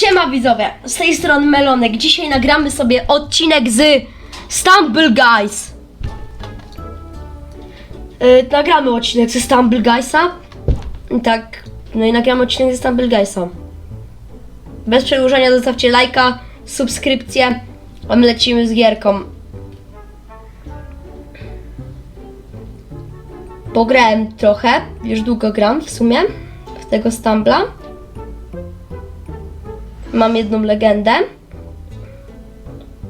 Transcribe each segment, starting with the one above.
Siema widzowie, z tej strony Melonek. Dzisiaj nagramy sobie odcinek z Stumble Guys. Yy, nagramy odcinek ze Stumble Guysa. Tak, no i nagramy odcinek ze Stumble Guysa. Bez przedłużenia zostawcie lajka, subskrypcję, a my lecimy z gierką. Pograłem trochę, już długo gram w sumie, w tego Stumbla. Mam jedną legendę.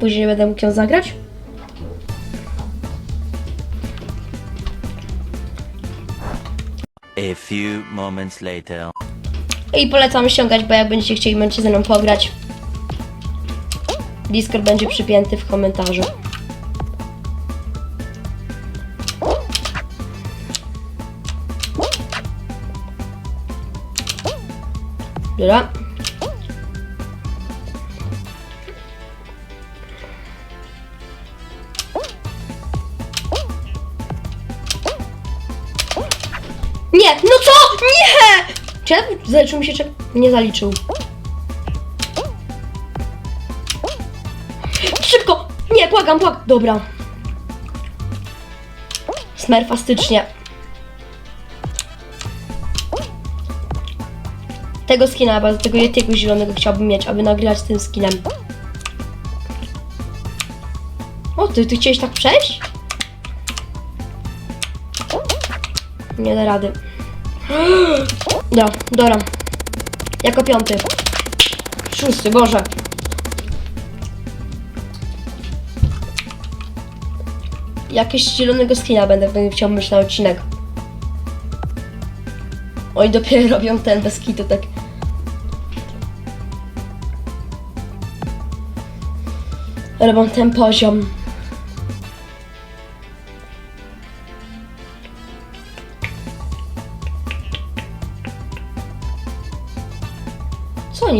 Później będę mógł ją zagrać. A few moments later. I polecam ściągać, bo jak będziecie chcieli, będziecie ze mną pograć. Discord będzie przypięty w komentarzu. Dobra. Czy zaliczył mi się czy... Nie zaliczył. Szybko! Nie, błagam, błagam. Dobra. Smerfastycznie. Tego skina, bardzo tego Yetiego zielonego chciałbym mieć, aby nagrywać tym skinem. O, ty, ty chciałeś tak przejść? Nie da rady. Dobra, dobra. Jako piąty. Szósty, Boże. Jakieś zielonego skina będę, będę chciał mieć na odcinek. Oj, dopiero robią ten bez kitu, tak. Robią ten poziom.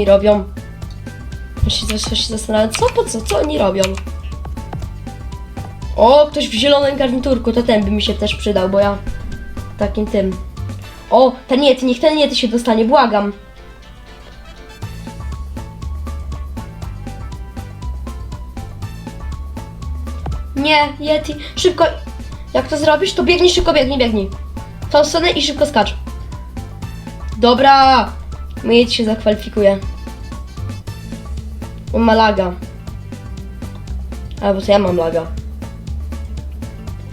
Oni robią? Ja się zastanawiam, co po co, co oni robią? O, ktoś w zielonym garniturku, to ten by mi się też przydał, bo ja takim tym. O, ten Yeti, niech ten Yeti się dostanie, błagam. Nie, Yeti, szybko. Jak to zrobisz, to biegnij, szybko biegnij, biegnij. W tą stronę i szybko skacz. Dobra, mój Yeti się zakwalifikuje. On ma laga. Albo to ja mam laga.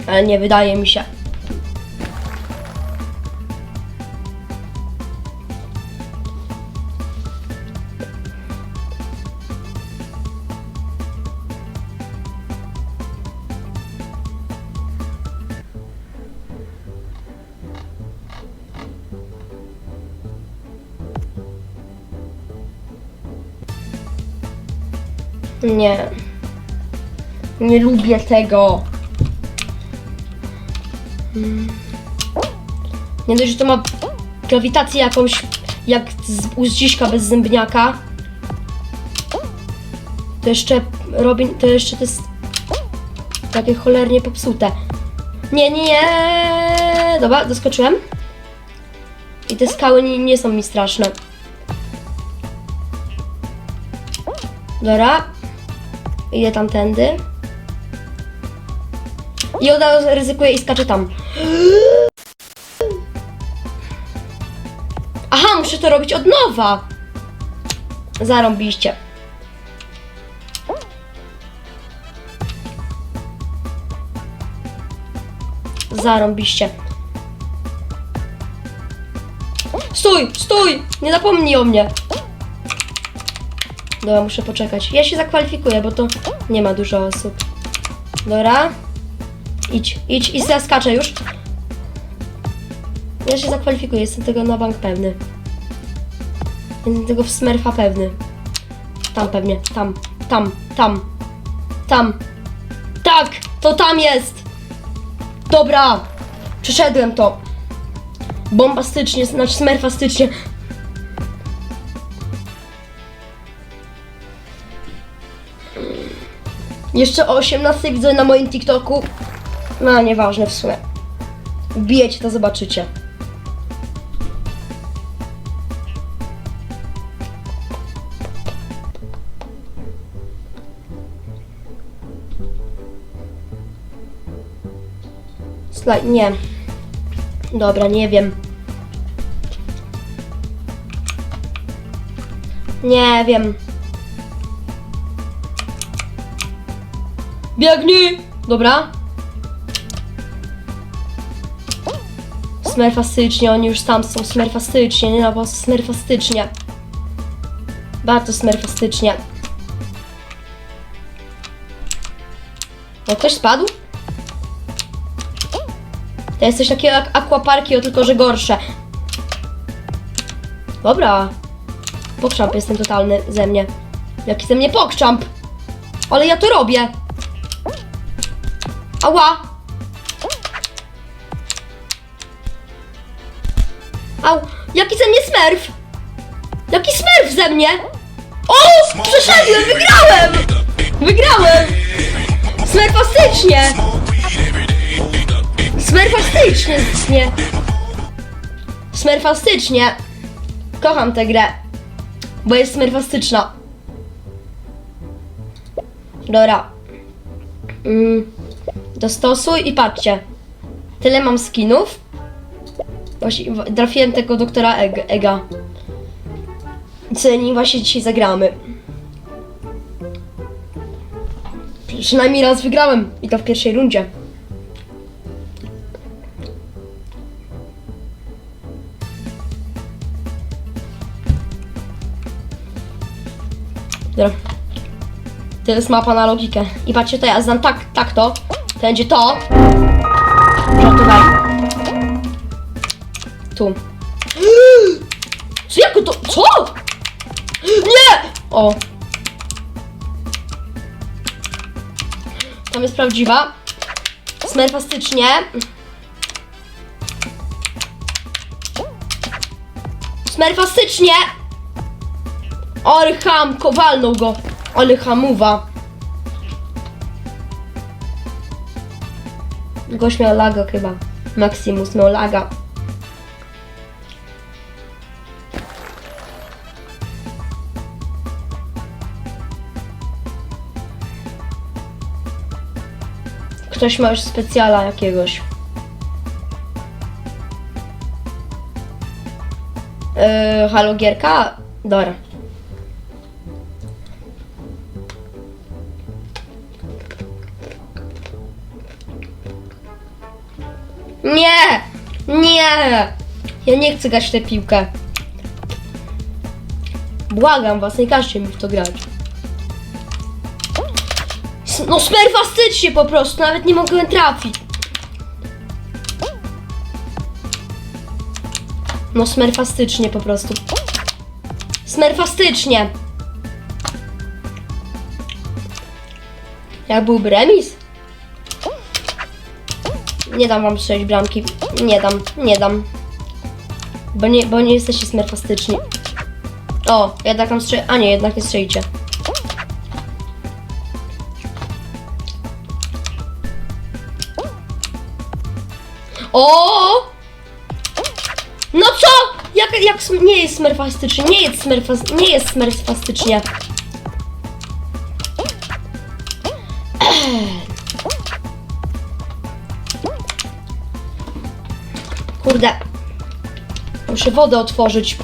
Ale nie wydaje mi się. Nie. Nie lubię tego. Mm. Nie dość, że to ma grawitację jakąś jak z uściszka bez zębniaka. To jeszcze robi, to jeszcze to jest takie cholernie popsute. Nie, nie, nie. Dobra, doskoczyłem. I te skały nie, nie są mi straszne. Dobra. Idę tamtędy. I od razu ryzykuję i skaczę tam. Aha, muszę to robić od nowa. Zarąbiście. Zarąbiście. Stój, stój! Nie zapomnij o mnie. Dobra, muszę poczekać. Ja się zakwalifikuję, bo to nie ma dużo osób. Dobra. Idź, idź i zaskaczę już. Ja się zakwalifikuję, jestem tego na bank pewny. Jestem tego w smerfa pewny. Tam pewnie, tam, tam, tam, tam. Tak, to tam jest. Dobra, przeszedłem to. Bombastycznie, znaczy smerfastycznie. Jeszcze o 18 widzę na moim TikToku. No, nieważne w sumie. Bijecie to, zobaczycie. Slajd, nie. Dobra, nie wiem. Nie wiem. Biegnij! Dobra. Smerfastycznie, oni już tam są smerfastycznie, nie no, bo smerfastycznie. Bardzo smerfastycznie. No ktoś spadł? To jest coś takiego jak aquaparki, o tylko że gorsze. Dobra. Pokrzamp jestem totalny ze mnie. Jaki ze mnie pokrzamp? Ale ja to robię. Ała! Au! Jaki ze mnie smerf? Jaki smerf ze mnie? O! Przeszedłem! Wygrałem! Wygrałem! Smerfastycznie! Smerfastycznie! Nie. Smerfastycznie! Kocham tę grę. Bo jest smerfastyczna. Dobra. Mm. Dostosuj i patrzcie. Tyle mam skinów. Właśnie trafiłem tego doktora Eg Ega. Co nim właśnie dzisiaj zagramy. Przynajmniej raz wygrałem i to w pierwszej rundzie. Dobra. To jest mapa na logikę. I patrzcie, to ja znam tak, tak to. To będzie to. Żartowaj. Tu. Co, jako to? Co? Nie! O. Tam jest prawdziwa. Smerfastycznie. Smerfastycznie! Ale ham, kowalnął go. Ale hamuwa. Gość miał laga chyba. Maximus miał laga. Ktoś ma już specjala jakiegoś. Yy, halo gierka? Dobra. Ja nie chcę grać w tę piłkę. Błagam was, nie każcie mi w to grać. No smerfastycznie po prostu, nawet nie mogłem trafić. No smerfastycznie po prostu. Smerfastycznie. Jak byłby remis? Nie dam wam strzelić bramki. Nie dam, nie dam. Bo nie, bo nie jesteście smerfastyczni. O, jednak tam strzeli... A nie, jednak nie strzelicie. O! No co? Jak, jak nie jest smerfastycznie, nie jest smerfas, nie jest smerfastycznie. Kurde. Muszę wodę otworzyć.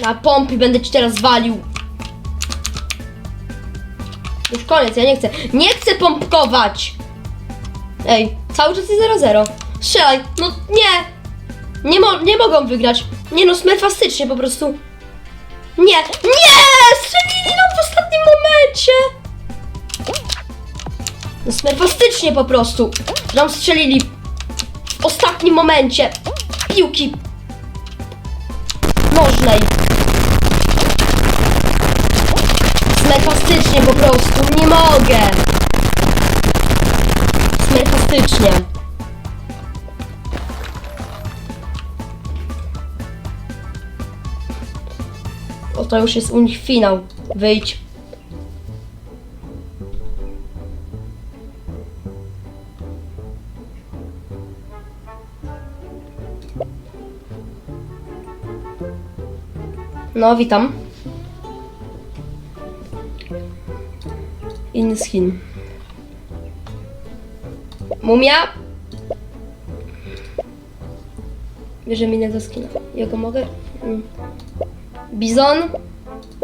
Na pompie będę ci teraz walił. Już koniec, ja nie chcę. Nie chcę pompkować! Ej, cały czas jest 0-0. Strzelaj, no nie! Nie, mo nie mogą wygrać. Nie no, smerfastycznie po prostu. Nie! Nie! Strzelili nam w ostatnim momencie! No smerfastycznie po prostu. Nam strzelili w ostatnim momencie piłki nożnej. Smerfastycznie po prostu, nie mogę. Smerfastycznie. Oto już jest u nich finał. Wyjdź. No, witam. Inny skin. Mumia. Bierzemy innego skina. Jego mogę? Mm. Bizon.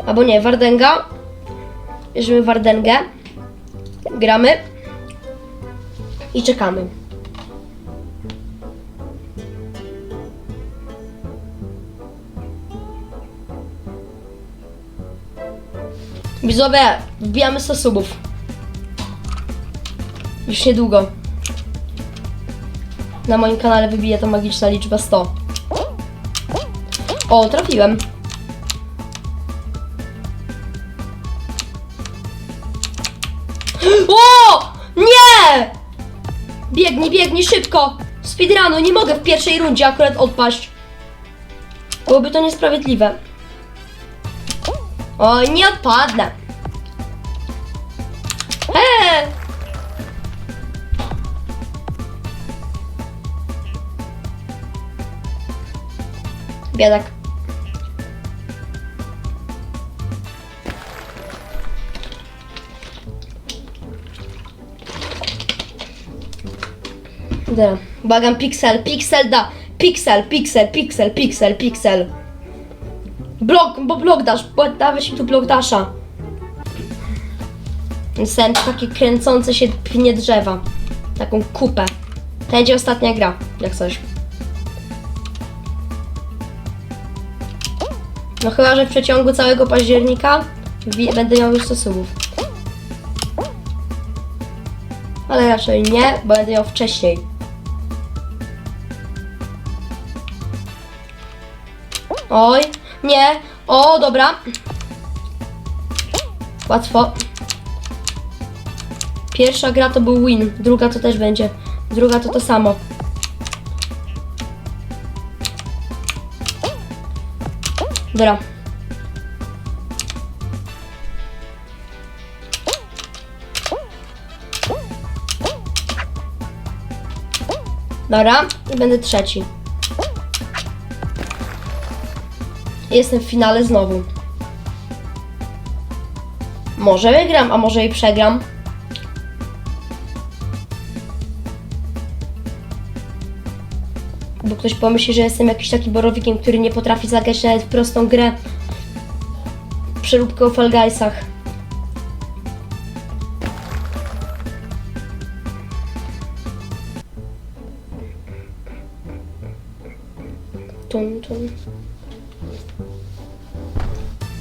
Albo nie, Wardenga. Bierzemy Wardengę. Gramy. I czekamy. Widzowie, wbijamy 100 subów. Już niedługo. Na moim kanale wybije to magiczna liczba 100. O, trafiłem. O! Nie! Biegnij, biegnij szybko! Speedrunu, nie mogę w pierwszej rundzie akurat odpaść. Byłoby to niesprawiedliwe. Oj, nie odpadnę. Eee! Biedak. Dobra. Błagam, pixel, pixel da. Pixel, pixel, pixel, pixel, pixel. Blok, bo blok dasz, bo dałeś mi tu blok dasza. Sen takie kręcące się pnie drzewa. Taką kupę. To będzie ostatnia gra, jak coś. No chyba, że w przeciągu całego października będę miał już 100 subów. Ale raczej nie, bo będę miał wcześniej. Oj, nie. O, dobra. Łatwo. Pierwsza gra to był win, druga to też będzie. Druga to to samo. Dobra. Dobra, będę trzeci. Jestem w finale znowu. Może wygram, a może i przegram. Bo ktoś pomyśli, że jestem jakiś taki borowikiem, który nie potrafi zagrać nawet prostą grę. Przeróbkę o Fall Guysach. Tum, tum.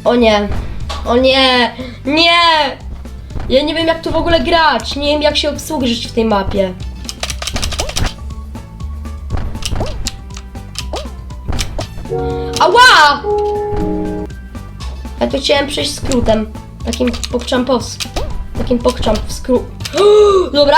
O nie. O nie. Nie. Ja nie wiem jak tu w ogóle grać. Nie wiem jak się obsłużyć w tej mapie. Ała! Ja tu chciałem przejść skrótem. Takim pokczampos. Takim pokczamp. Dobra.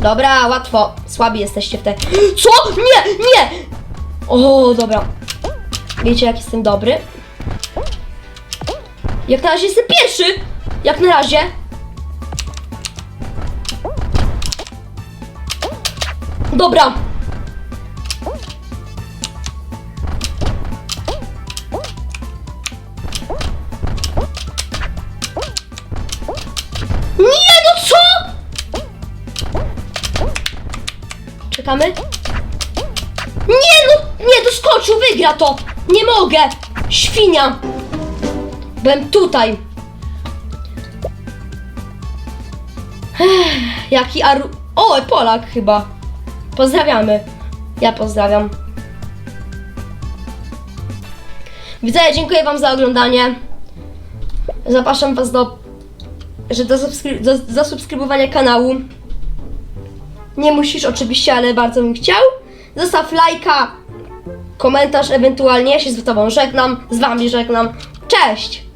Dobra, łatwo. Słabi jesteście w te. Co? Nie! Nie! O, dobra. Wiecie, jak jestem dobry? Jak na razie jestem pierwszy! Jak na razie. Dobra. Czekamy? Nie no, nie doskoczył, wygra to! Nie mogę! Świnia! Byłem tutaj. Ech, jaki aru... O, Polak chyba. Pozdrawiamy. Ja pozdrawiam. Widzowie, dziękuję wam za oglądanie. Zapraszam was do... Że do, subskry... do zasubskrybowania kanału. Nie musisz oczywiście, ale bardzo bym chciał. Zostaw lajka, komentarz ewentualnie. Ja się z tobą żegnam, z wami żegnam. Cześć!